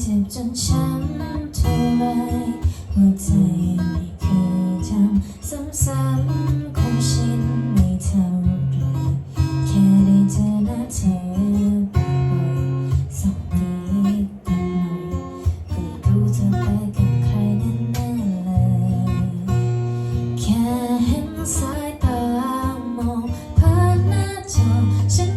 เจ็บจนช้ำเท่าไรหัวใจไม่เคยทำซ้ำๆคงชินไม่เท่าไรแค่ได้เจอหน้าเธอบ่อยสักนิดกันหน่อยรู้เธอไปกับใครแน่ๆเลย แค่เห็นสายตามองผ่านหน้าจอฉัน